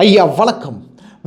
അയ്യ വണക്കം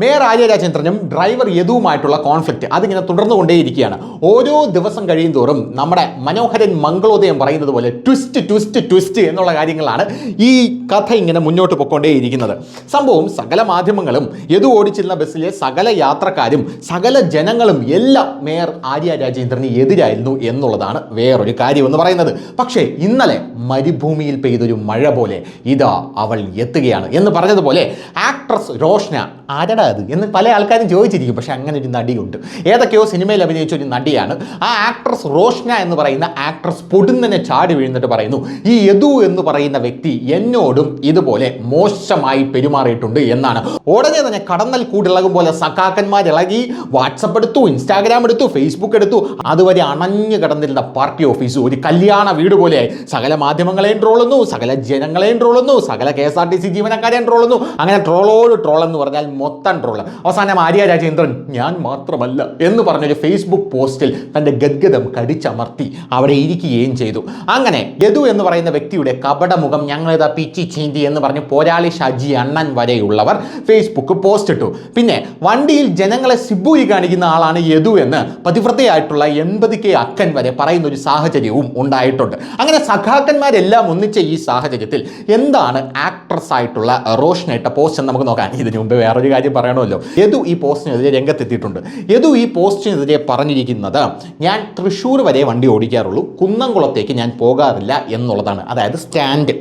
മേയർ ആര്യ രാജേന്ദ്രനും ഡ്രൈവർ യദുവുമായിട്ടുള്ള കോൺഫ്ലിക്റ്റ് അതിങ്ങനെ തുടർന്നുകൊണ്ടേയിരിക്കുകയാണ്. ഓരോ ദിവസം കഴിയും തോറും നമ്മുടെ മനോഹരൻ മംഗളോദയം പറയുന്നത് പോലെ ട്വിസ്റ്റ് ട്വിസ്റ്റ് ട്വിസ്റ്റ് എന്നുള്ള കാര്യങ്ങളാണ് ഈ കഥ ഇങ്ങനെ മുന്നോട്ട് പൊയ്ക്കൊണ്ടേയിരിക്കുന്നത്. സംഭവം സകല മാധ്യമങ്ങളും യദു ഓടിച്ചിരുന്ന ബസ്സിലെ സകല യാത്രക്കാരും സകല ജനങ്ങളും എല്ലാം മേയർ ആര്യ രാജേന്ദ്രന് എതിരായിരുന്നു എന്നുള്ളതാണ് വേറൊരു കാര്യം എന്ന് പറയുന്നത്. പക്ഷേ ഇന്നലെ മരുഭൂമിയിൽ പെയ്തൊരു മഴ പോലെ ഇതാ അവൾ എത്തുകയാണ് എന്ന് പറഞ്ഞതുപോലെ ആക്ട്രസ് റോഷ്ന ആരടാ അത്? എന്ന് പല ആൾക്കാരും ചോദിച്ചിരിക്കും. പക്ഷേ അങ്ങനെ ഒരു നടിയുണ്ട്. ഏതൊക്കെയോ സിനിമയിൽ അഭിനയിച്ച ഒരു നടിയാണ്. ആ ആക്ട്രസ് റോഷ്ന എന്ന് പറയുന്ന ആക്ട്രസ് പൊടുന്നനെ ചാടി വീഴുന്നിട്ട് പറയുന്നു ഈ യദു എന്ന് പറയുന്ന വ്യക്തി എന്നോടും ഇതുപോലെ മോശമായി പെരുമാറിയിട്ടുണ്ട് എന്നാണ്. ഉടനെ തന്നെ കടന്നൽ കൂടിളകും പോലെ സഖാക്കന്മാർ ഇളകി വാട്സപ്പ് എടുത്തു ഇൻസ്റ്റാഗ്രാം എടുത്തു ഫേസ്ബുക്ക് എടുത്തു. അതുവരെ അണഞ്ഞു കിടന്നിരുന്ന പാർട്ടി ഓഫീസ് ഒരു കല്യാണ വീട് പോലെയായി. സകല മാധ്യമങ്ങളെയും ട്രോളുന്നു സകല ജനങ്ങളെയും ട്രോളുന്നു സകല K S R T C ജീവനക്കാരെയും ട്രോളുന്നു അങ്ങനെ ട്രോളോട് ട്രോൾ എന്ന് പറഞ്ഞാൽ മൊത്തം ട്രോൾ അവസാനം ആര്യ രാജേന്ദ്രൻ ഞാൻ മാത്രമല്ല എന്ന് പറഞ്ഞൊരു ഫേസ്ബുക്ക് പോസ്റ്റിൽ തന്റെ ഗദ്ഗതം കടിച്ചമർത്തി അവിടെ ഇരിക്കുകയും ചെയ്തു. അങ്ങനെ ഗദു എന്ന് പറയുന്ന വ്യക്തിയുടെ കപടമുഖം ഞങ്ങളിതാ പിച്ചി ചീന്തി എന്ന് പറഞ്ഞ് പോരാളി ഷാജി അണ്ണൻ വരെയുള്ളവർ ഫേസ്ബുക്ക് പോസ്റ്റ് ഇട്ടു. പിന്നെ വണ്ടിയിൽ ജനങ്ങളെ സിബുയി കാണിക്കുന്ന ആളാണ് യദു എന്ന് പതിവ്രതയായിട്ടുള്ള എൺപത് കെ അക്കൻ വരെ പറയുന്ന ഒരു സാഹചര്യവും ഉണ്ടായിട്ടുണ്ട്. അങ്ങനെ സഖാക്കന്മാരെല്ലാം ഒന്നിച്ച ഈ സാഹചര്യത്തിൽ എന്താണ് ആക്ട്രസ് ആയിട്ടുള്ള റോഷനായിട്ട പോസ്റ്റ് എന്ന് നമുക്ക് നോക്കാം. ഇതിനു മുമ്പ് വേറൊരു കാര്യം പറയണമല്ലോ. യദു ഈ പോസ്റ്റിനെതിരെ രംഗത്തെത്തിയിട്ടുണ്ട്. യദു ഈ പോസ്റ്റിനെതിരെ പറഞ്ഞിരിക്കുന്നത് ഞാൻ തൃശ്ശൂർ വരെ വണ്ടി ഓടിക്കാറുള്ളൂ കുന്നംകുളത്തേക്ക് ഞാൻ പോകാറില്ല എന്നുള്ളതാണ്. അതായത് സ്റ്റാൻഡ്.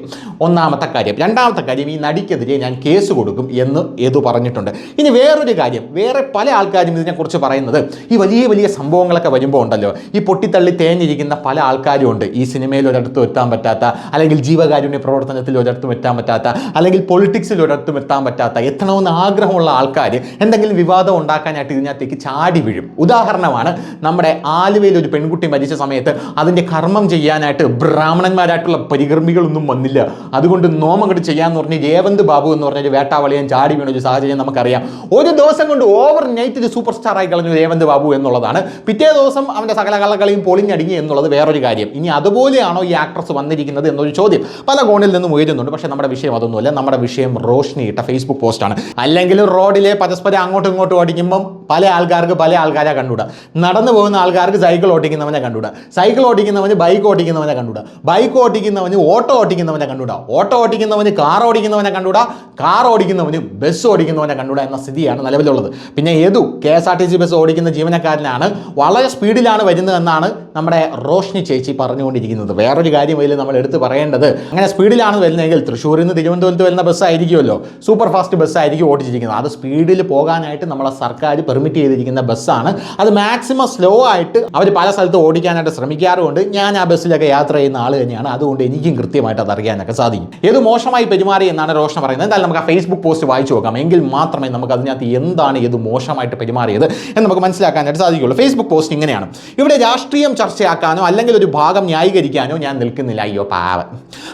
ഒന്നാമത്തെ കാര്യം. രണ്ടാമത്തെ കാര്യം ഈ നടിക്കെതിരെ ഞാൻ കേസ് കൊടുക്കും എന്ന് യദു പറഞ്ഞിട്ടുണ്ട്. ഇനി വേറൊരു കാര്യം വേറെ പല ആൾക്കാരും ഇതിനെക്കുറിച്ച് പറയുന്നത് ഈ വലിയ വലിയ സംഭവങ്ങളൊക്കെ വരുമ്പോൾ ഉണ്ടല്ലോ. ഈ പൊട്ടിത്തള്ളി തേഞ്ഞിരിക്കുന്ന പല ആൾക്കാരും ഉണ്ട്. ഈ സിനിമയിൽ ഒരിടത്ത് എത്താൻ പറ്റാത്ത അല്ലെങ്കിൽ ജീവകാരുണ്യ പ്രവർത്തനത്തിൽ ഒരിടത്തും എത്താൻ പറ്റാത്ത അല്ലെങ്കിൽ പൊളിറ്റിക്സിൽ ഒരിടത്തും എത്താൻ പറ്റാത്ത എത്തണമെന്ന് ആഗ്രഹമുള്ള ആൾക്കാർ എന്തെങ്കിലും വിവാദം ഉണ്ടാക്കാനായിട്ട് ഇതിനകത്തേക്ക് ചാടി വീഴും. ഉദാഹരണമാണ് നമ്മുടെ ആലുവയിൽ ഒരു പെൺകുട്ടി മരിച്ച സമയത്ത് അതിന്റെ കർമ്മം ചെയ്യാനായിട്ട് ബ്രാഹ്മണന്മാരായിട്ടുള്ള പരികർമ്മികളൊന്നും വന്നില്ല. അതുകൊണ്ട് നോമങ്ങോട്ട് ചെയ്യാന്ന് പറഞ്ഞ് രേവന്ത് ബാബു എന്ന് പറഞ്ഞൊരു വേട്ടാവളിയൻ ചാടി വീണ ഒരു സാഹചര്യം നമുക്കറിയാം. ഒരു ദിവസം കൊണ്ട് ഓവർ നൈറ്റ് ഒരു സൂപ്പർ സ്റ്റാർ ആയി കളഞ്ഞു രേവന്ത് ബാബു എന്നുള്ളതാണ്. പിറ്റേ ദിവസം അവന്റെ സകല കള്ളക്കളിയും പൊളിഞ്ഞടുങ്ങി എന്നുള്ളത് വേറൊരു കാര്യം. ഇനി അതുപോലെയാണോ ഈ ആക്ട്രസ് വന്നിരിക്കുന്നത് എന്നൊരു ചോദ്യം. പല കോണിൽ നിന്നും ഉയരുന്നുണ്ട്. പക്ഷേ നമ്മുടെ വിഷയം അതൊന്നുമല്ല. നമ്മുടെ വിഷയം റോഷ്നി ഇട്ട ഫേസ്ബുക്ക് പോസ്റ്റാണ് അല്ലെങ്കിൽ റോഡിലെ പരസ്പരം അങ്ങോട്ടും ഇങ്ങോട്ടും ഓടിക്കുമ്പം പല ആൾക്കാർക്ക് പല ആൾക്കാരെ കണ്ടുകൂടാ. നടന്നു പോകുന്ന ആൾക്കാർക്ക് സൈക്കിൾ ഓടിക്കുന്നവനെ കണ്ടുകൂടാ. സൈക്കിൾ ഓടിക്കുന്നവന് ബൈക്ക് ഓടിക്കുന്നവനെ കണ്ടുകൂടാ. ബൈക്ക് ഓടിക്കുന്നവന് ഓട്ടോ ഓടിക്കുന്നവനെ കണ്ടുകൂടാ. ഓട്ടോ ഓടിക്കുന്നവന് കാർ ഓടിക്കുന്നവനെ കണ്ടുകൂടാ. കാർ ഓടിക്കുന്നവന് ബസ് ഓടിക്കുന്നവനെ കണ്ടുകൂടാ എന്ന സ്ഥിതിയാണ് നിലവിലുള്ളത്. പിന്നെ ഏതു K S R T C bus ഓടിക്കുന്ന ജീവനക്കാരനാണ് വളരെ സ്പീഡിലാണ് വരുന്നതെന്നാണ് നമ്മുടെ റോഷ്നി ചേച്ചി പറഞ്ഞുകൊണ്ടിരിക്കുന്നത്. വേറൊരു കാര്യം ഇതിൽ നമ്മൾ എടുത്ത് പറയേണ്ടത് അങ്ങനെ സ്പീഡിലാണ് വരുന്നതെങ്കിൽ തൃശ്ശൂരിൽ നിന്ന് തിരുവനന്തപുരത്ത് വരുന്ന ബസ് ആയിരിക്കുമല്ലോ. സൂപ്പർ ഫാസ്റ്റ് ബസ് ആയിരിക്കും ഓടിച്ചിരിക്കുന്നത്. അത് സ്പീഡിൽ പോകാനായിട്ട് നമ്മളെ സർക്കാർ പെർമിറ്റ് ചെയ്തിരിക്കുന്ന ബസ്സാണ്. അത് മാക്സിമം സ്ലോ ആയിട്ട് അവർ പല സ്ഥലത്ത് ഓടിക്കാനായിട്ട് ശ്രമിക്കാറുമുണ്ട്. ഞാൻ ആ ബസ്സിലൊക്കെ യാത്ര ചെയ്യുന്ന ആൾ തന്നെയാണ്. അതുകൊണ്ട് എനിക്കും കൃത്യമായിട്ട് അത് അറിയാനൊക്കെ സാധിക്കും. ഏത് മോശമായി പെരുമാറി എന്നാണ് റോഷൻ പറയുന്നത്. എന്തായാലും നമുക്ക് ആ ഫേസ്ബുക്ക് പോസ്റ്റ് വായിച്ചു നോക്കാം. എങ്കിൽ മാത്രമേ നമുക്ക് അതിനകത്ത് എന്താണ് ഏത് മോശമായിട്ട് പെരുമാറിയത് എന്ന് നമുക്ക് മനസ്സിലാക്കാനായിട്ട് സാധിക്കുള്ളൂ ഫേസ്ബുക്ക് പോസ്റ്റ് ഇങ്ങനെയാണ്. ഇവിടെ രാഷ്ട്രീയം ചർച്ചയാക്കാനോ അല്ലെങ്കിൽ ഒരു ഭാഗം ന്യായീകരിക്കാനോ ഞാൻ നിൽക്കുന്നില്ല. അയ്യോ പാവൻ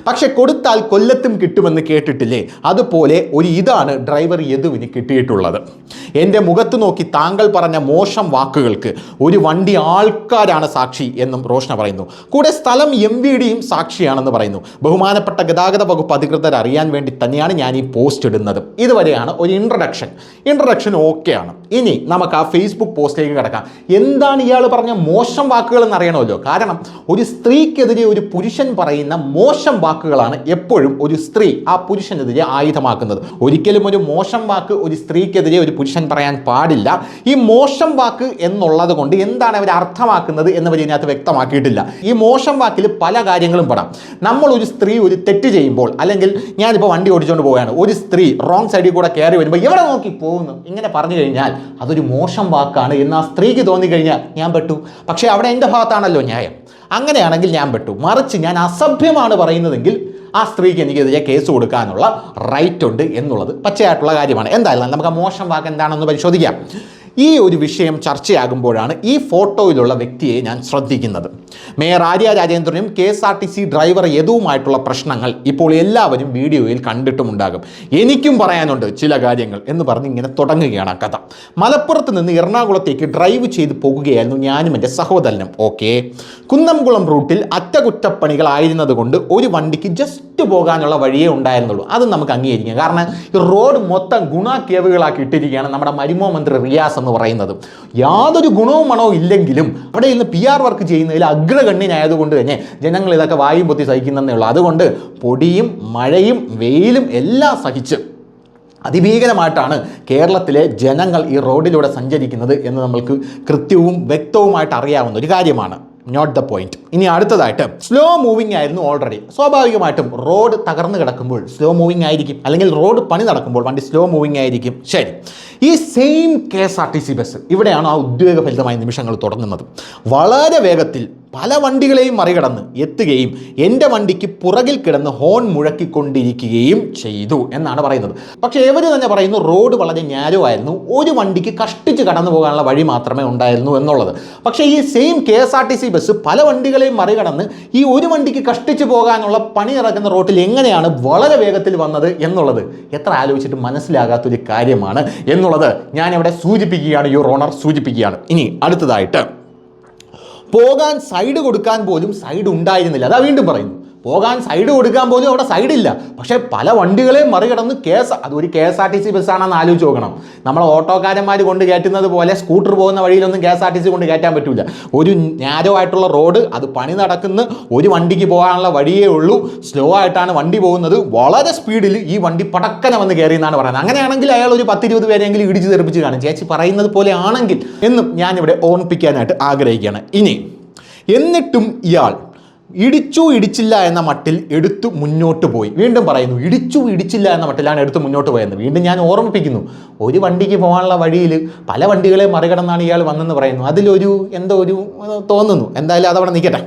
പക്ഷെ കൊടുത്താൽ കൊല്ലത്തും കിട്ടുമെന്ന് കേട്ടിട്ടില്ലേ? അതുപോലെ ഒരു ഇതാണ് ഡ്രൈവർ യദുവിന് കിട്ടിയിട്ടുള്ളത്. എന്റെ മുഖത്ത് നോക്കി താങ്കൾ പറഞ്ഞ മോശം വാക്കുകൾക്ക് ഒരു വണ്ടി ആൾക്കാരാണ് സാക്ഷി എന്നും റോഷന പറയുന്നു. കൂടെ സ്ഥലം എം വി ഡിയും സാക്ഷിയാണെന്ന് പറയുന്നു. ബഹുമാനപ്പെട്ട ഗതാഗത വകുപ്പ് അധികൃതർ അറിയാൻ വേണ്ടി തന്നെയാണ് ഞാൻ ഈ പോസ്റ്റ് ഇടുന്നത്. ഇതുവരെയാണ് ഒരു ഇൻട്രഡക്ഷൻ ഇൻട്രഡക്ഷൻ ഓക്കെയാണ് ഇനി നമുക്ക് ആ ഫേസ്ബുക്ക് പോസ്റ്റിലേക്ക് കിടക്കാം. എന്താണ് ഇയാൾ പറഞ്ഞ മോശം വാക്കുകൾ എന്ന് അറിയണമല്ലോ കാരണം ഒരു സ്ത്രീക്കെതിരെ ഒരു പുരുഷൻ പറയുന്ന മോശം വാക്കുകളാണ് എപ്പോഴും ഒരു സ്ത്രീ ആ പുരുഷനെതിരെ ആയുധമാക്കുന്നത്. ഒരിക്കലും ഒരു മോശം വാക്ക് ഒരു സ്ത്രീക്കെതിരെ ഒരു പുരുഷൻ പറയാൻ പാടില്ല. ഈ മോശം വാക്ക് എന്നുള്ളത് കൊണ്ട് എന്താണ് അവർ അർത്ഥമാക്കുന്നത് എന്നവർ ഇതിനകത്ത് വ്യക്തമാക്കിയിട്ടില്ല. ഈ മോശം വാക്കിൽ പല കാര്യങ്ങളും പെടാം. നമ്മൾ ഒരു സ്ത്രീ ഒരു തെറ്റ് ചെയ്യുമ്പോൾ അല്ലെങ്കിൽ ഞാനിപ്പോൾ വണ്ടി ഓടിച്ചുകൊണ്ട് പോവുകയാണ്. ഒരു സ്ത്രീ റോങ് സൈഡിൽ കൂടെ കയറി വരുമ്പോൾ എവിടെ നോക്കി പോകുന്നു? ഇങ്ങനെ പറഞ്ഞു കഴിഞ്ഞാൽ അതൊരു മോശം വാക്കാണ് എന്ന് ആ സ്ത്രീക്ക് തോന്നിക്കഴിഞ്ഞാൽ ഞാൻ പെട്ടു. പക്ഷേ അവിടെ എന്റെ ഭാഗത്താണല്ലോ ന്യായം. അങ്ങനെയാണെങ്കിൽ ഞാൻ പെട്ടു. മറിച്ച് ഞാൻ അസഭ്യമാണ് പറയുന്നതെങ്കിൽ ആ സ്ത്രീക്ക് എനിക്കെതിരെ കേസ് കൊടുക്കാനുള്ള റൈറ്റ് ഉണ്ട് എന്നുള്ളത് പച്ചയായിട്ടുള്ള കാര്യമാണ്. എന്തായാലും നമുക്ക് ആ മോശം വാക്ക് എന്താണെന്ന് പരിശോധിക്കാം. ഈ ഒരു വിഷയം ചർച്ചയാകുമ്പോഴാണ് ഈ ഫോട്ടോയിലുള്ള വ്യക്തിയെ ഞാൻ ശ്രദ്ധിക്കുന്നത്. Mayor Arya രാജേന്ദ്രനും K S R T C driver യദുവുമായിട്ടുള്ള പ്രശ്നങ്ങൾ ഇപ്പോൾ എല്ലാവരും വീഡിയോയിൽ കണ്ടിട്ടുമുണ്ടാകും. എനിക്കും പറയാനുണ്ട് ചില കാര്യങ്ങൾ എന്ന് പറഞ്ഞ് ഇങ്ങനെ തുടങ്ങുകയാണ് ആ കഥ. മലപ്പുറത്ത് നിന്ന് എറണാകുളത്തേക്ക് ഡ്രൈവ് ചെയ്ത് പോകുകയായിരുന്നു ഞാനും എന്റെ സഹോദരനും. ഓക്കെ. കുന്നംകുളം റൂട്ടിൽ അറ്റകുറ്റപ്പണികളായിരുന്നത് കൊണ്ട് ഒരു വണ്ടിക്ക് ജസ്റ്റ് പോകാനുള്ള വഴിയേ ഉണ്ടായിരുന്നുള്ളൂ. അത് നമുക്ക് അംഗീകരിക്കാം. കാരണം ഈ റോഡ് മൊത്തം ഗുണാക്കേവുകളാക്കി ഇട്ടിരിക്കുകയാണ് നമ്മുടെ മരുമോ മന്ത്രി റിയാസ് എന്ന് പറയുന്നത്. യാതൊരു ഗുണവും മണവും ഇല്ലെങ്കിലും അവിടെ ഇന്ന് പി ആർ വർക്ക് ചെയ്യുന്നതിൽ അഗ്രഗണ്യനായതുകൊണ്ട് തന്നെ ജനങ്ങൾ ഇതൊക്കെ വായും പൊത്തി സഹിക്കുന്നതേ ഉള്ളൂ. അതുകൊണ്ട് പൊടിയും മഴയും വെയിലും എല്ലാം സഹിച്ച് അതിഭീകരമായിട്ടാണ് കേരളത്തിലെ ജനങ്ങൾ ഈ റോഡിലൂടെ സഞ്ചരിക്കുന്നത് എന്ന് നമ്മൾക്ക് കൃത്യവും വ്യക്തവുമായിട്ട് അറിയാവുന്ന ഒരു കാര്യമാണ്. നോട്ട് ദ പോയിന്റ് ഇനി അടുത്തതായിട്ട് സ്ലോ മൂവിങ് ആയിരുന്നു ഓൾറെഡി സ്വാഭാവികമായിട്ടും റോഡ് തകർന്നു കിടക്കുമ്പോൾ സ്ലോ മൂവിങ് ആയിരിക്കും. അല്ലെങ്കിൽ റോഡ് പണി നടക്കുമ്പോൾ വണ്ടി സ്ലോ മൂവിങ് ആയിരിക്കും. ശരി. ഈ same K S R T C bus ഇവിടെയാണ് ആ ഉദ്വേഗഫലിതമായ നിമിഷങ്ങൾ തുടങ്ങുന്നത്. വളരെ വേഗത്തിൽ പല വണ്ടികളെയും മറികടന്ന് എത്തുകയും എന്റെ വണ്ടിക്ക് പുറകിൽ കിടന്ന് ഹോൺ മുഴക്കിക്കൊണ്ടിരിക്കുകയും ചെയ്തു എന്നാണ് പറയുന്നത്. പക്ഷേ ഇവർ തന്നെ പറയുന്നു റോഡ് വളരെ ഞാരോ ആയിരുന്നു. ഒരു വണ്ടിക്ക് കഷ്ടിച്ച് കടന്നു പോകാനുള്ള വഴി മാത്രമേ ഉണ്ടായിരുന്നു എന്നുള്ളത്. പക്ഷേ ഈ same K S R T C bus പല വണ്ടികളെയും മറികടന്ന് ഈ ഒരു വണ്ടിക്ക് കഷ്ടിച്ച് പോകാനുള്ള പണി നടക്കുന്ന റോട്ടിൽ എങ്ങനെയാണ് വളരെ വേഗത്തിൽ വന്നത് എന്നുള്ളത്? എത്ര ആലോചിച്ചിട്ട് മനസ്സിലാകാത്തൊരു കാര്യമാണ് എന്നുള്ളത് ഞാനിവിടെ സൂചിപ്പിക്കുകയാണ്. യുവർ ഓണർ സൂചിപ്പിക്കുകയാണ്. ഇനി അടുത്തതായിട്ട് പോകാൻ സൈഡ് കൊടുക്കാൻ പോലും സൈഡ് ഉണ്ടായിരുന്നില്ല. അതാ വീണ്ടും പറയുന്നു. പോകാൻ സൈഡ് കൊടുക്കാൻ പോലും അവിടെ സൈഡില്ല പക്ഷേ പല വണ്ടികളെയും മറികടന്ന് കേസ് അത് ഒരു K S R T C ബസ്സാണെന്ന് ആലോചിച്ച് നോക്കണം. നമ്മൾ ഓട്ടോക്കാരന്മാർ കൊണ്ട് കയറ്റുന്നത് പോലെ സ്കൂട്ടർ പോകുന്ന വഴിയിലൊന്നും K S R T C കൊണ്ട് കയറ്റാൻ പറ്റില്ല ഒരു നാരോ ആയിട്ടുള്ള റോഡ് അത് പണി നടക്കുന്ന ഒരു വണ്ടിക്ക് പോകാനുള്ള വഴിയേ ഉള്ളൂ. സ്ലോ ആയിട്ടാണ് വണ്ടി പോകുന്നത്. വളരെ സ്പീഡിൽ ഈ വണ്ടി പടക്കനെ വന്ന് കയറി എന്നാണ് പറയുന്നത്. അങ്ങനെയാണെങ്കിൽ അയാൾ ഒരു പത്തിരുപത് പേരെങ്കിലും ഇടിച്ച് തെറിപ്പിച്ച് കാണും. ചേച്ചി പറയുന്നത് പോലെ ആണെങ്കിൽ എന്നും ഞാനിവിടെ ഓർമ്മിപ്പിക്കാനായിട്ട് ആഗ്രഹിക്കുകയാണ്. ഇനി എന്നിട്ടും ഇയാൾ ഇടിച്ചു ഇടിച്ചില്ല എന്ന മട്ടിൽ എടുത്തു മുന്നോട്ട് പോയി. വീണ്ടും പറയുന്നു ഇടിച്ചു ഇടിച്ചില്ല എന്ന മട്ടിലാണ് എടുത്തു മുന്നോട്ട് പോയത് വീണ്ടും ഞാൻ ഓർമ്മിപ്പിക്കുന്നു ഒരു വണ്ടിക്ക് പോകാനുള്ള വഴിയിൽ പല വണ്ടികളെ മറികടന്നാണ് ഇയാൾ വന്നെന്ന് പറയുന്നു. അതിലൊരു എന്തോ ഒരു തോന്നുന്നു. എന്തായാലും അതവിടെ നിൽക്കട്ടെ.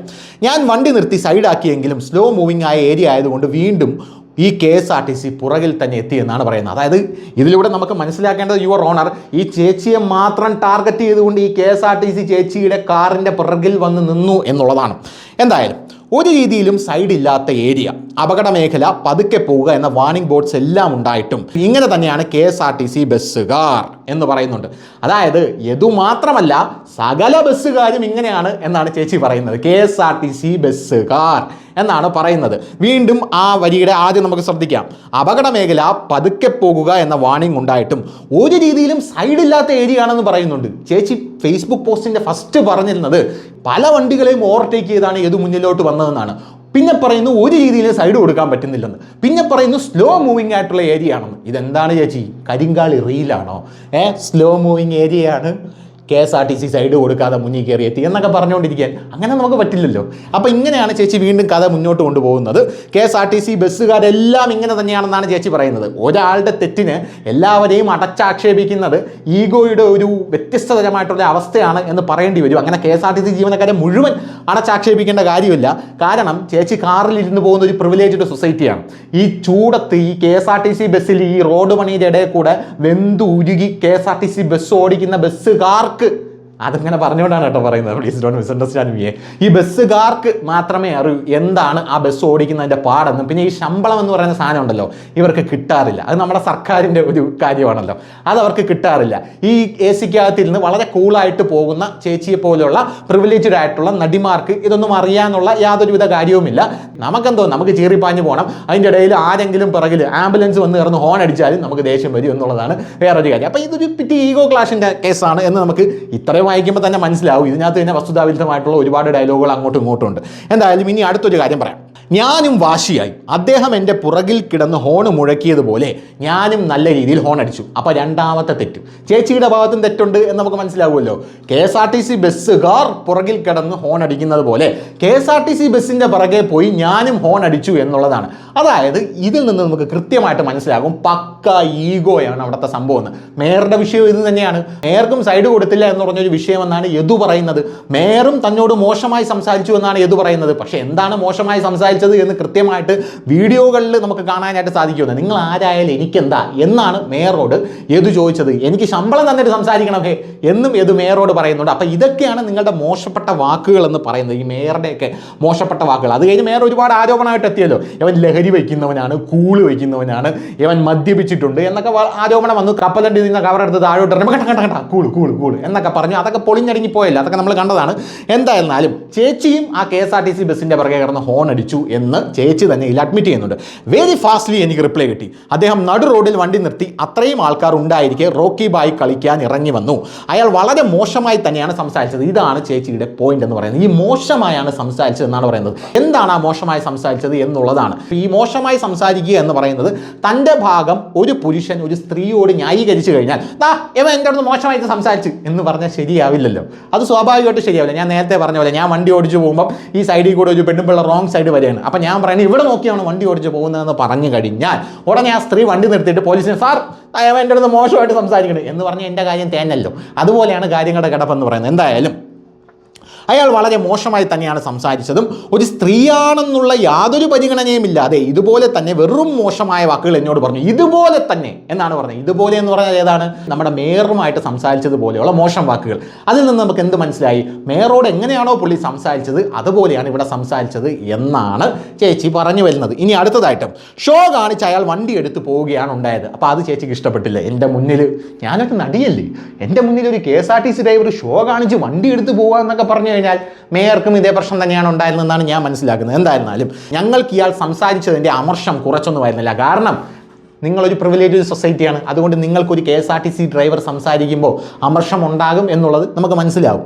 ഞാൻ വണ്ടി നിർത്തി സൈഡാക്കിയെങ്കിലും സ്ലോ മൂവിങ് ആയ ഏരിയ ആയതുകൊണ്ട് വീണ്ടും ഈ K S R T C പുറകിൽ തന്നെ എത്തിയെന്നാണ് പറയുന്നത്. അതായത് ഇതിലൂടെ നമുക്ക് മനസ്സിലാക്കേണ്ടത് യുവർ ഓണർ ഈ ചേച്ചിയെ മാത്രം ടാർഗറ്റ് ചെയ്തുകൊണ്ട് ഈ K S R T C ചേച്ചിയുടെ കാറിന്റെ പുറകിൽ വന്ന് നിന്നു എന്നുള്ളതാണ്. എന്തായാലും ഒരു രീതിയിലും സൈഡ് ഇല്ലാത്ത ഏരിയ അപകട മേഖല പതുക്കെ പോവുക എന്ന വാർണിംഗ് ബോർഡ്സ് എല്ലാം ഉണ്ടായിട്ടും ഇങ്ങനെ തന്നെയാണ് K S R T C ബസ്സുകാർ. എന്ന് പറയുന്നുണ്ട്. അതായത് ഇതു മാത്രമല്ല സകല ബസ്സുകാരും ഇങ്ങനെയാണ് എന്നാണ് ചേച്ചി പറയുന്നത്. K S R T C ബസ്സുകാർ എന്നാണ് പറയുന്നത്. വീണ്ടും ആ വരിയുടെ ആദ്യം നമുക്ക് ശ്രദ്ധിക്കാം. അപകട മേഖല പതുക്കെ പോകുക എന്ന വാണിംഗ് ഉണ്ടായിട്ടും ഒരു രീതിയിലും സൈഡില്ലാത്ത ഏരിയ ആണെന്ന് പറയുന്നുണ്ട്. ചേച്ചി ഫേസ്ബുക്ക് പോസ്റ്റിന്റെ ഫസ്റ്റ് പറഞ്ഞിരുന്നത് പല വണ്ടികളെയും ഓവർടേക്ക് ചെയ്താണ് ഏത് മുന്നിലോട്ട് വന്നതെന്നാണ്. പിന്നെ പറയുന്നു ഒരു രീതിയിൽ സൈഡ് കൊടുക്കാൻ പറ്റുന്നില്ലെന്ന്. പിന്നെ പറയുന്നു സ്ലോ മൂവിങ് ആയിട്ടുള്ള ഏരിയ ആണെന്ന്. ഇതെന്താണ് ചേച്ചി? കരിങ്കാളി റീലാണോ? ഏ? സ്ലോ മൂവിങ് ഏരിയയാണ് K S R T C side കൊടുക്കാതെ മുന്നിൽ കയറി എത്തി എന്നൊക്കെ പറഞ്ഞുകൊണ്ടിരിക്കാൻ. അങ്ങനെ നമുക്ക് പറ്റില്ലല്ലോ. അപ്പോൾ ഇങ്ങനെയാണ് ചേച്ചി വീണ്ടും കഥ മുന്നോട്ട് കൊണ്ടുപോകുന്നത്. K S R T C ബസ്സുകാരെല്ലാം ഇങ്ങനെ തന്നെയാണെന്നാണ് ചേച്ചി പറയുന്നത്. ഒരാളുടെ തെറ്റിന് എല്ലാവരെയും അടച്ചാക്ഷേപിക്കുന്നത് ഈഗോയുടെ ഒരു വ്യത്യസ്തതരമായിട്ടുള്ള അവസ്ഥയാണ് എന്ന് പറയേണ്ടി വരും. അങ്ങനെ K S R T C ജീവനക്കാരെ മുഴുവൻ അടച്ചാക്ഷേപിക്കേണ്ട കാര്യമില്ല. കാരണം ചേച്ചി കാറിൽ ഇരുന്ന് പോകുന്ന ഒരു പ്രിവിലേജ്ഡ് സൊസൈറ്റിയാണ് ഈ ചൂടത്ത് ഈ K S R T C ബസ്സിൽ ഈ റോഡ് പണിയുടെ ഇടയിൽ കൂടെ വെന്ത് ഉരുകി K S R T C bus ഓടിക്കുന്ന ബസ്സുകാർക്ക് く。അതിങ്ങനെ പറഞ്ഞുകൊണ്ടാണ് കേട്ടോ പറയുന്നത്. പ്ലീസ് ഡോണ്ട് മിസ്അണ്ടർസ്റ്റാൻഡ് മീ ഈ ബസ്സുകാർക്ക് മാത്രമേ അറിയൂ എന്താണ് ആ ബസ് ഓടിക്കുന്നതിന്റെ പാടെന്നും. പിന്നെ ഈ ശമ്പളം എന്ന് പറയുന്ന സാധനം ഉണ്ടല്ലോ ഇവർക്ക് കിട്ടാറില്ല. അത് നമ്മുടെ സർക്കാരിന്റെ ഒരു കാര്യമാണല്ലോ. അത് അവർക്ക് കിട്ടാറില്ല. ഈ എ സിക്കകത്തിരുന്ന് വളരെ കൂളായിട്ട് പോകുന്ന ചേച്ചിയെ പോലെയുള്ള പ്രിവിലേജഡ് ആയിട്ടുള്ള നടിമാർക്ക് ഇതൊന്നും അറിയാനുള്ള യാതൊരുവിധ കാര്യവുമില്ല. നമുക്കെന്തോ നമുക്ക് ചീറിപ്പാഞ്ഞ് പോകണം അതിന്റെ ഇടയിൽ ആരെങ്കിലും പിറകിൽ ആംബുലൻസ് വന്ന് കയറുന്ന ഹോൺ അടിച്ചാലും നമുക്ക് ദേഷ്യം വരും എന്നുള്ളതാണ് വേറൊരു കാര്യം. അപ്പോൾ ഇതൊരു പിറ്റി ഈഗോ ക്ലാഷിന്റെ കേസാണ് എന്ന് നമുക്ക് ഇത്രയും വായിക്കുമ്പോൾ തന്നെ മനസ്സിലാവും. ഇതിനകത്ത് തന്നെ വസ്തുതാവിരുദ്ധമായിട്ടുള്ള ഒരുപാട് ഡയലോഗുകൾ അങ്ങോട്ടും ഇങ്ങോട്ടും ഉണ്ട്. എന്തായാലും ഇനി അടുത്തൊരു കാര്യം പറയാം. ഞാനും വാശിയായി. അദ്ദേഹം എന്റെ പുറകിൽ കിടന്ന് ഹോൺ മുഴക്കിയതുപോലെ ഞാനും നല്ല രീതിയിൽ ഹോൺ അടിച്ചു. അപ്പോൾ രണ്ടാമത്തെ തെറ്റ്. ചേച്ചിയുടെ ഭാഗത്തും തെറ്റുണ്ട് എന്ന് നമുക്ക് മനസ്സിലാവുമല്ലോ. K S R T C ബസ്സുകാർ പുറകിൽ കിടന്ന് ഹോൺ അടിക്കുന്നത് പോലെ K S R T C ബസ്സിന്റെ പുറകെ പോയി ഞാനും ഹോൺ അടിച്ചു എന്നുള്ളതാണ്. അതായത് ഇതിൽ നിന്ന് നമുക്ക് കൃത്യമായിട്ട് മനസ്സിലാകും പക്ക ഈഗോയാണ് അവിടുത്തെ സംഭവം എന്ന്. മേയറുടെ വിഷയം ഇത് തന്നെയാണ്. മേയർക്കും സൈഡ് കൊടുത്തില്ല എന്ന് പറഞ്ഞൊരു വിഷയമെന്നാണ് യദു പറയുന്നത്. മേയറും തന്നോട് മോശമായി സംസാരിച്ചു എന്നാണ് യദു പറയുന്നത്. പക്ഷേ എന്താണ് മോശമായി സംസാരിച്ചത് എന്ന് കൃത്യമായിട്ട് വീഡിയോകളിൽ നമുക്ക് കാണാനായിട്ട് സാധിക്കുന്നത് നിങ്ങൾ ആരായാലും എനിക്കെന്താ? എന്നാണ് മേയറോട് യദു ചോദിച്ചത്. എനിക്ക് ശമ്പളം തന്നിട്ട് സംസാരിക്കണം ഹേ എന്നും യദു മേയറോട് പറയുന്നുണ്ട്. അപ്പോൾ ഇതൊക്കെയാണ് നിങ്ങളുടെ മോശപ്പെട്ട വാക്കുകൾ എന്ന് പറയുന്നത്. ഈ മേയറുടെയൊക്കെ മോശപ്പെട്ട വാക്കുകൾ. അത് കഴിഞ്ഞ് മേയർ ഒരുപാട് ആരോപണമായിട്ട് എത്തിയല്ലോ. ഇവൻ ലഹരി വയ്ക്കുന്നവനാണ് കൂൾ വയ്ക്കുന്നവനാണ് ഇവൻ മദ്യപിച്ചിട്ടുണ്ട് എന്നൊക്കെ ആരോപണം വന്നു. കപ്പലണ്ടി നിന്ന് കവറെടുത്ത് താഴോട്ട് കൂൾ കൂൾ കൂൾ എന്നൊക്കെ പറഞ്ഞു. അതൊക്കെ പൊളിഞ്ഞടിഞ്ഞു പോയല്ല? അതൊക്കെ നമ്മൾ കണ്ടതാണ്. എന്തായിരുന്നാലും ചേച്ചിയും ആ K S R T C ബസ്സിന്റെ പുറകെ കിടന്ന് ഹോൺ അടിച്ചു എന്ന് ചേച്ചി തന്നെ ഇതിൽ അഡ്മിറ്റ് ചെയ്യുന്നുണ്ട്. വെരി ഫാസ്റ്റ്ലി എനിക്ക് റിപ്ലൈ കിട്ടി. അദ്ദേഹം നടു റോഡിൽ വണ്ടി നിർത്തി അത്രയും ആൾക്കാർ ഉണ്ടായിരിക്കെ റോക്കി ബായി കളിക്കാൻ ഇറങ്ങി വന്നു. അയാൾ വളരെ മോശമായി തന്നെയാണ് സംസാരിച്ചത്. ഇതാണ് ചേച്ചിയുടെ പോയിന്റ് എന്ന് പറയുന്നത്. ഈ മോശമായാണ് സംസാരിച്ചത് എന്നാണ് പറയുന്നത്. എന്താണ് ആ മോശമായി സംസാരിച്ചത് എന്നുള്ളതാണ്. ഈ മോശമായി സംസാരിക്കുക എന്ന് പറയുന്നത് തന്റെ ഭാഗം ഒരു പുരുഷൻ ഒരു സ്ത്രീയോട് ന്യായീകരിച്ചു കഴിഞ്ഞാൽ ദാ ഇവ എന്റെ അടുത്ത് മോശമായിട്ട് സംസാരിച്ചു എന്ന് പറഞ്ഞാൽ ശരിയാവില്ലല്ലോ. അത് സ്വാഭാവികമായിട്ട് ശരിയാവില്ല. ഞാൻ നേരത്തെ പറഞ്ഞ പോലെ ഞാൻ വണ്ടി ഓടിച്ചു പോകുമ്പോൾ ഈ സൈഡിൽ കൂടെ ഒരു പെണ്ണുമ്പിള്ള റോങ് സൈഡ് വരികയാണ് അപ്പോൾ ഞാൻ പറയുന്നത് ഇവിടെ നോക്കിയാണ് വണ്ടി ഓടിച്ച് പോകുന്നതെന്ന് പറഞ്ഞു കഴിഞ്ഞാൽ ഉടനെ ആ സ്ത്രീ വണ്ടി നിർത്തിയിട്ട് പോലീസിന് സാർ അയാൾ എന്റെ അടുത്ത് മോശമായിട്ട് സംസാരിക്കണം. എന്ന് പറഞ്ഞ് എന്റെ കാര്യം തേനല്ലോ. അതുപോലെയാണ് കാര്യങ്ങളുടെ കിടപ്പെന്ന് പറയുന്നത്. എന്തായാലും അയാൾ വളരെ മോശമായി തന്നെയാണ് സംസാരിച്ചതും. ഒരു സ്ത്രീയാണെന്നുള്ള യാതൊരു പരിഗണനയും ഇല്ലാതെ ഇതുപോലെ തന്നെ വെറും മോശമായ വാക്കുകൾ എന്നോട് പറഞ്ഞു. ഇതുപോലെ തന്നെ എന്നാണ് പറഞ്ഞത്. ഇതുപോലെ എന്ന് പറഞ്ഞാൽ ഏതാണ്? നമ്മുടെ മേയറുമായിട്ട് സംസാരിച്ചതുപോലെയുള്ള മോശം വാക്കുകൾ. അതിൽ നിന്ന് നമുക്ക് എന്ത് മനസ്സിലായി? മേയറോട് എങ്ങനെയാണോ പുള്ളി സംസാരിച്ചത് അതുപോലെയാണ് ഇവിടെ സംസാരിച്ചത് എന്നാണ് ചേച്ചി പറഞ്ഞു വരുന്നത്. ഇനി അടുത്തതായിട്ട് ഷോ കാണിച്ച് അയാൾ വണ്ടി എടുത്ത് പോവുകയാണ് ഉണ്ടായത്. അപ്പോൾ അത് ചേച്ചിക്ക് ഇഷ്ടപ്പെട്ടില്ല. എന്റെ മുന്നിൽ ഞാനൊക്കെ നടിയല്ലേ? എന്റെ മുന്നിൽ ഒരു K S R T C driver show കാണിച്ച് വണ്ടി എടുത്ത് പോകുക എന്നൊക്കെ പറഞ്ഞു കഴിഞ്ഞാൽ മേയർക്കും ഇതേ പ്രശ്നം തന്നെയാണ് ഉണ്ടായിരുന്നതെന്നാണ് ഞാൻ മനസ്സിലാക്കുന്നത്. എന്തായിരുന്നാലും ഞങ്ങൾക്ക് ഇയാൾ സംസാരിച്ചതിന്റെ അമർഷം കുറച്ചൊന്നും ആയിരുന്നില്ല കാരണം നിങ്ങളൊരു പ്രിവിലേജ് സൊസൈറ്റിയാണ് അതുകൊണ്ട് നിങ്ങൾക്കൊരു K S R T C driver സംസാരിക്കുമ്പോൾ അമർഷം ഉണ്ടാകും എന്നുള്ളത് നമുക്ക് മനസ്സിലാവും.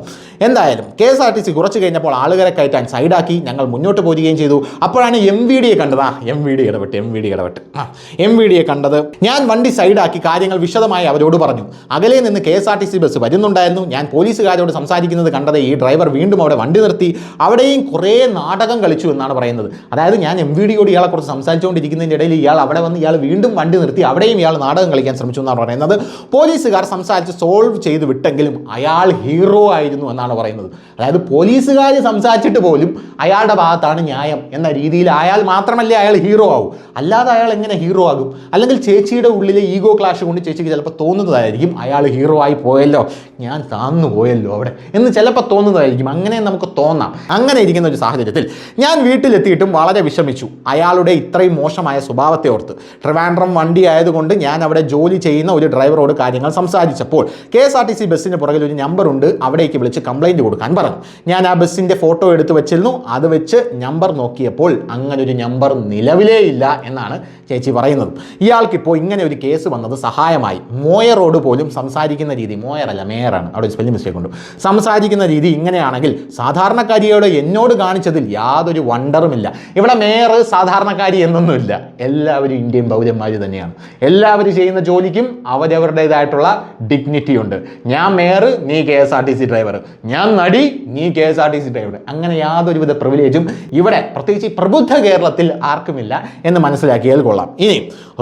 എന്തായാലും K S R T C കുറച്ച് കഴിഞ്ഞപ്പോൾ ആളുകളെ കയറ്റാൻ സൈഡാക്കി ഞങ്ങൾ മുന്നോട്ട് പോരുകയും ചെയ്തു. അപ്പോഴാണ് എം വി ഡിയെ കണ്ടത്. ആ എം വി ഡി ഇടപെട്ട് എം വി ഡി ഇടപെട്ട്. ആ എം വി ഡിയെ കണ്ടത്. ഞാൻ വണ്ടി സൈഡാക്കി കാര്യങ്ങൾ വിശദമായി അവരോട് പറഞ്ഞു. അകലെ നിന്ന് K S R T C bus വരുന്നുണ്ടായിരുന്നു. ഞാൻ പോലീസുകാരോട് സംസാരിക്കുന്നത് കണ്ടത് ഈ ഡ്രൈവർ വീണ്ടും അവിടെ വണ്ടി നിർത്തി. അവിടെയും കുറേ നാടകം കളിച്ചു എന്നാണ് പറയുന്നത്. അതായത് ഞാൻ എം വി ഡിയോട് ഇയാളെ കുറച്ച് സംസാരിച്ചുകൊണ്ടിരിക്കുന്നതിന്റെ ഇടയിൽ ഇയാൾ അവിടെ വന്ന് ഇയാൾ വീണ്ടും വണ്ടി നിർത്തി അവിടെയും ഇയാൾ നാടകം കളിക്കാൻ ശ്രമിച്ചു എന്നാണ് പറയുന്നത്. പോലീസുകാർ സംസാരിച്ച് സോൾവ് ചെയ്ത് വിട്ടെങ്കിലും അയാൾ ഹീറോ ആയിരുന്നു എന്നാണ് പറയുന്നത്. അതായത് പോലീസുകാർ സംസാരിച്ചിട്ട് പോലും അയാളുടെ ഭാഗത്താണ് ന്യായം എന്ന രീതിയിൽ അയാൾ മാത്രമല്ലേ അയാൾ ഹീറോ ആവും. അല്ലാതെ അയാൾ എങ്ങനെ ഹീറോ ആകും? അല്ലെങ്കിൽ ചേച്ചിയുടെ ഉള്ളിലെ ഈഗോ ക്ലാഷ് കൊണ്ട് ചേച്ചിക്ക് ചിലപ്പോൾ തോന്നുന്നതായിരിക്കും അയാൾ ഹീറോ ആയി പോയല്ലോ ഞാൻ താന്നു പോയല്ലോ അവിടെ എന്ന് ചിലപ്പോൾ തോന്നുന്നതായിരിക്കും. അങ്ങനെ നമുക്ക് തോന്നാം. അങ്ങനെ ഇരിക്കുന്ന ഒരു സാഹചര്യത്തിൽ ഞാൻ വീട്ടിലെത്തിയിട്ടും വളരെ വിഷമിച്ചു. അയാളുടെ ഇത്രയും മോശമായ സ്വഭാവത്തെ ഓർത്ത്. ട്രിവാൻഡ്രം വണ്ടി ആയതുകൊണ്ട് ഞാൻ അവിടെ ജോലി ചെയ്യുന്ന ഒരു ഡ്രൈവറോട് കാര്യങ്ങൾ സംസാരിച്ചപ്പോൾ K S R T C ബസ്സിന് പുറകിൽ ഒരു നമ്പർ ഉണ്ട്. അവിടേക്ക് വിളിച്ച് കംപ്ലൈന്റ് കൊടുക്കാൻ പറഞ്ഞു. ഞാൻ ആ ബസ്സിന്റെ ഫോട്ടോ എടുത്ത് വെച്ചിരുന്നു. അത് വെച്ച് നമ്പർ നോക്കിയപ്പോൾ അങ്ങനെ ഒരു നമ്പർ നിലവിലേ ഇല്ല എന്നാണ് ചേച്ചി പറയുന്നത്. ഇയാൾക്കിപ്പോൾ ഇങ്ങനെ ഒരു കേസ് വന്നത് സഹായമായി. മോയറോട് പോലും സംസാരിക്കുന്ന രീതി മോയറല്ല മേയറാണ് അവിടെ സ്പെല്ലിംഗ് മിസ്റ്റേക്ക് ഉണ്ട്. സംസാരിക്കുന്ന രീതി ഇങ്ങനെയാണെങ്കിൽ സാധാരണക്കാരിയോട് എന്നോട് കാണിച്ചതിൽ യാതൊരു വണ്ടറുമില്ല ഇവിടെ മേയർ സാധാരണക്കാരി എന്നൊന്നുമില്ല. എല്ലാവരും ഇന്ത്യൻ പൗരന്മാർ തന്നെയാണ്. എല്ലാവരും ചെയ്യുന്ന ജോലിക്കും അവരവരുടേതായിട്ടുള്ള ഡിഗ്നിറ്റി ഉണ്ട്. ഞാൻ മേയർ നീ K S R T C driver ഞാൻ നടി നീ K S R T C driver അങ്ങനെ യാതൊരുവിധ പ്രിവിലേജും ഇവിടെ പ്രത്യേകിച്ച് പ്രബുദ്ധ കേരളത്തിൽ ആർക്കുമില്ല എന്ന് മനസ്സിലാക്കിയാൽ കൊള്ളാം. ഇനി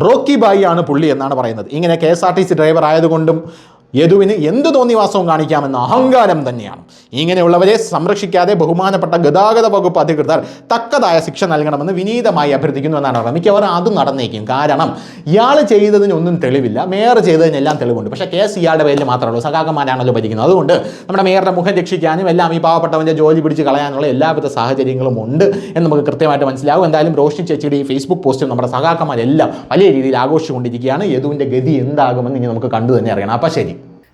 റോക്കി ബായി ആണ് പുള്ളി എന്നാണ് പറയുന്നത്. ഇങ്ങനെ K S R T C driver ആയതുകൊണ്ടും യദുവിന് എന്ത് തോന്നിവാസവും കാണിക്കാമെന്ന അഹങ്കാരം തന്നെയാണ്. ഇങ്ങനെയുള്ളവരെ സംരക്ഷിക്കാതെ ബഹുമാനപ്പെട്ട ഗതാഗത വകുപ്പ് അധികൃതർ തക്കതായ ശിക്ഷ നൽകണമെന്ന് വിനീതമായി അഭ്യർത്ഥിക്കുന്നു എന്നാണ് പറയുന്നത്. മിക്കവാറും അത് നടന്നേക്കും. കാരണം ഇയാൾ ചെയ്തതിനൊന്നും തെളിവില്ല. മേയർ ചെയ്തതിനെല്ലാം തെളിവുണ്ട്. പക്ഷേ കേസ് ഇയാളുടെ പേരിൽ മാത്രമേ ഉള്ളൂ. സഖാക്കന്മാരാണല്ലോ ഭരിക്കുന്നത്. അതുകൊണ്ട് നമ്മുടെ മേയറുടെ മുഖം രക്ഷിക്കാനും എല്ലാം ഈ പാവപ്പെട്ടവന്റെ ജോലി പിടിച്ച് കളയാനുള്ള എല്ലാവിധ സാഹചര്യങ്ങളും ഉണ്ട് എന്ന് നമുക്ക് കൃത്യമായിട്ട് മനസ്സിലാവും എന്തായാലും റോഷി ചേച്ചിയുടെ ഈ ഫേസ്ബുക്ക് പോസ്റ്റും നമ്മുടെ സഖാക്കന്മാരെല്ലാം വലിയ രീതിയിൽ ആഘോഷിച്ചുകൊണ്ടിരിക്കുകയാണ്. യദുവിന്റെ ഗതി എന്താകുമെന്ന് ഇനി നമുക്ക് കണ്ടു തന്നെ അറിയണം. അപ്പം ശരി.